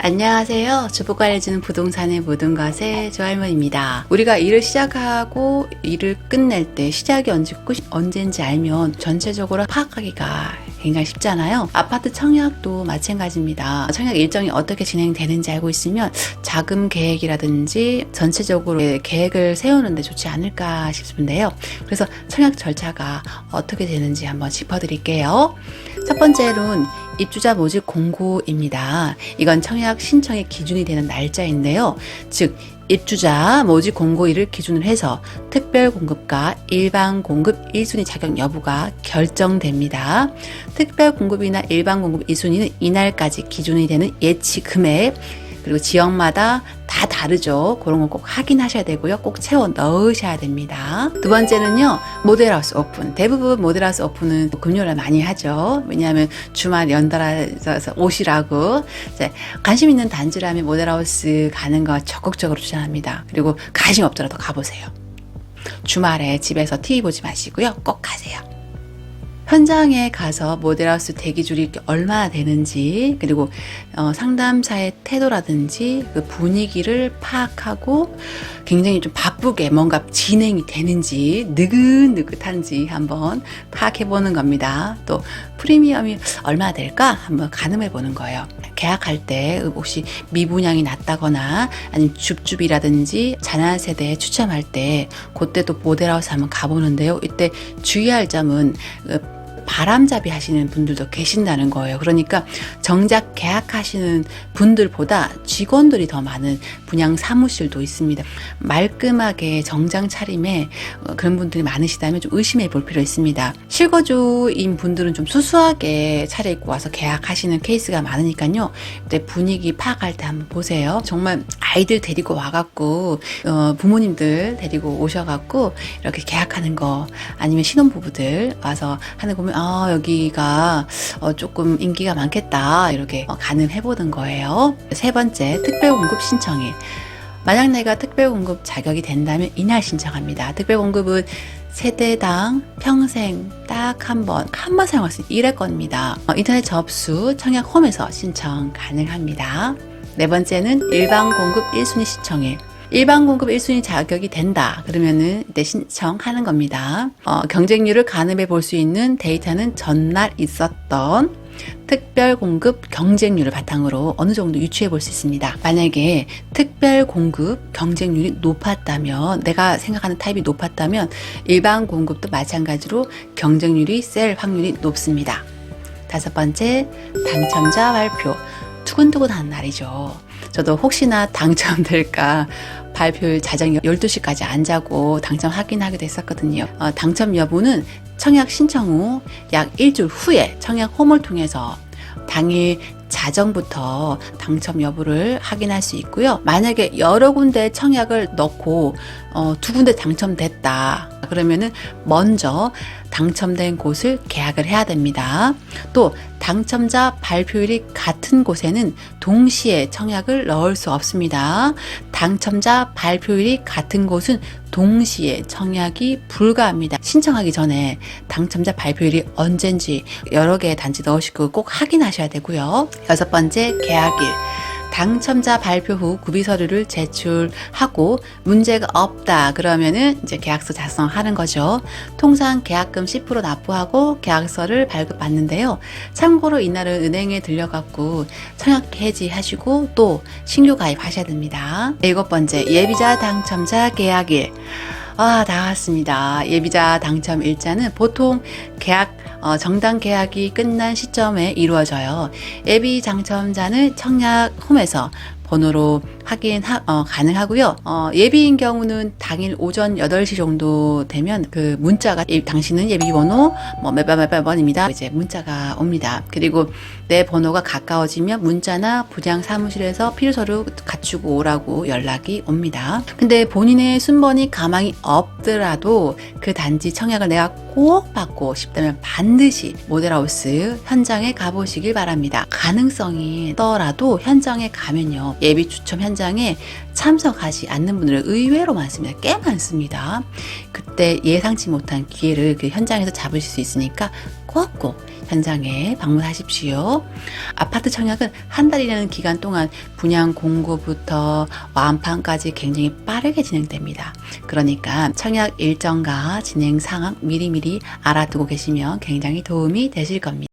안녕하세요. 주부가 알려주는 부동산의 모든 것의 조할머니입니다. 우리가 일을 시작하고 일을 끝낼 때 시작이 언제 끝이 언제인지 알면 전체적으로 파악하기가 굉장히 쉽잖아요. 아파트 청약도 마찬가지입니다. 청약 일정이 어떻게 진행되는지 알고 있으면 자금 계획이라든지 전체적으로 계획을 세우는데 좋지 않을까 싶은데요. 그래서 청약 절차가 어떻게 되는지 한번 짚어드릴게요. 첫 번째로는 입주자 모집 공고입니다. 이건 청약 신청의 기준이 되는 날짜인데요. 즉, 입주자 모집 공고일을 기준으로 해서 특별 공급과 일반 공급 1순위 자격 여부가 결정됩니다. 특별 공급이나 일반 공급 2순위는 이날까지 기준이 되는 예치 금액 그리고 지역마다 다 다르죠. 그런 거 꼭 확인하셔야 되고요. 꼭 채워 넣으셔야 됩니다. 두 번째는요, 모델하우스 오픈. 대부분 모델하우스 오픈은 금요일에 많이 하죠. 왜냐하면 주말 연달아서 오시라고. 관심 있는 단지라면 모델하우스 가는 거 적극적으로 추천합니다. 그리고 관심 없더라도 가보세요. 주말에 집에서 TV 보지 마시고요. 꼭 가세요. 현장에 가서 모델하우스 대기줄이 얼마나 되는지 그리고 어, 상담사의 태도라든지 그 분위기를 파악하고 굉장히 좀 바쁘게 뭔가 진행이 되는지 느긋느긋한지 한번 파악해 보는 겁니다. 또 프리미엄이 얼마나 될까 한번 가늠해 보는 거예요. 계약할 때 혹시 미분양이 낮다거나 아니면 줍줍이라든지 자녀 세대에 추첨할 때 그때 또 모델하우스 한번 가보는데요. 이때 주의할 점은 그 바람잡이 하시는 분들도 계신다는 거예요. 그러니까 정작 계약하시는 분들보다 직원들이 더 많은 분양 사무실도 있습니다. 말끔하게 정장 차림에 어, 그런 분들이 많으시다면 좀 의심해 볼 필요 있습니다. 실거주인 분들은 좀 수수하게 차려입고 와서 계약하시는 케이스가 많으니까요. 그때 분위기 파악할 때 한번 보세요. 정말 아이들 데리고 와갖고 어, 부모님들 데리고 오셔갖고 이렇게 계약하는 거 아니면 신혼부부들 와서 하는 거 보면 아, 여기가 어, 조금 인기가 많겠다. 이렇게 어, 가늠해 보는 거예요. 세 번째, 특별 공급 신청일. 만약 내가 특별 공급 자격이 된다면 이날 신청합니다. 특별 공급은 세대당 평생 딱 한 번, 한 번 사용할 수 있는 1회권입니다. 어, 인터넷 접수, 청약 홈에서 신청 가능합니다. 네 번째는 일반 공급 1순위 신청일. 일반 공급 1순위 자격이 된다. 그러면은 이때 신청하는 겁니다. 어, 경쟁률을 가늠해 볼 수 있는 데이터는 전날 있었던 특별 공급 경쟁률을 바탕으로 어느 정도 유추해 볼 수 있습니다. 만약에 특별 공급 경쟁률이 높았다면, 내가 생각하는 타입이 높았다면, 일반 공급도 마찬가지로 경쟁률이 셀 확률이 높습니다. 다섯 번째, 당첨자 발표. 두근두근한 날이죠. 저도 혹시나 당첨될까 발표일 자정 12시까지 안 자고 당첨 확인하기도 했었거든요. 어, 당첨 여부는 청약 신청 후 약 일주일 후에 청약 홈을 통해서 당일 자정부터 당첨 여부를 확인할 수 있고요. 만약에 여러 군데 청약을 넣고 어, 두 군데 당첨됐다. 그러면은 먼저 당첨된 곳을 계약을 해야 됩니다. 또 당첨자 발표일이 같은 곳에는 동시에 청약을 넣을 수 없습니다. 당첨자 발표일이 같은 곳은 동시에 청약이 불가합니다. 신청하기 전에 당첨자 발표일이 언젠지 여러 개의 단지 넣으시고 꼭 확인하셔야 되고요. 여섯 번째 계약일. 당첨자 발표 후 구비 서류를 제출하고 문제가 없다 그러면은 이제 계약서 작성하는 거죠. 통상 계약금 10% 납부하고 계약서를 발급받는데요. 참고로 이날은 은행에 들려갖고 청약 해지하시고 또 신규 가입하셔야 됩니다. 일곱 번째 예비자 당첨자 계약일. 아, 나왔습니다. 예비자 당첨 일자는 보통 계약 어, 정당 계약이 끝난 시점에 이루어져요. 예비 당첨자는 청약 홈에서 번호로 확인 어, 가능하고요. 어, 예비인 경우는 당일 오전 8시 정도 되면 그 문자가 예, 당신은 예비 번호 뭐 몇번 몇번 번입니다. 이제 문자가 옵니다. 그리고 내 번호가 가까워지면 문자나 부장 사무실에서 필요 서류 갖추고 오라고 연락이 옵니다. 근데 본인의 순번이 가망이 없더라도 그 단지 청약을 내가 꼭 받고 싶다면 반드시 모델하우스 현장에 가보시길 바랍니다. 가능성이 떠라도 현장에 가면요. 예비 추첨 현장에 참석하지 않는 분들은 의외로 많습니다. 꽤 많습니다. 그때 예상치 못한 기회를 그 현장에서 잡으실 수 있으니까 꼭꼭 현장에 방문하십시오. 아파트 청약은 한 달이라는 기간 동안 분양 공고부터 완판까지 굉장히 빠르게 진행됩니다. 그러니까 청약 일정과 진행 상황 미리미리 알아두고 계시면 굉장히 도움이 되실 겁니다.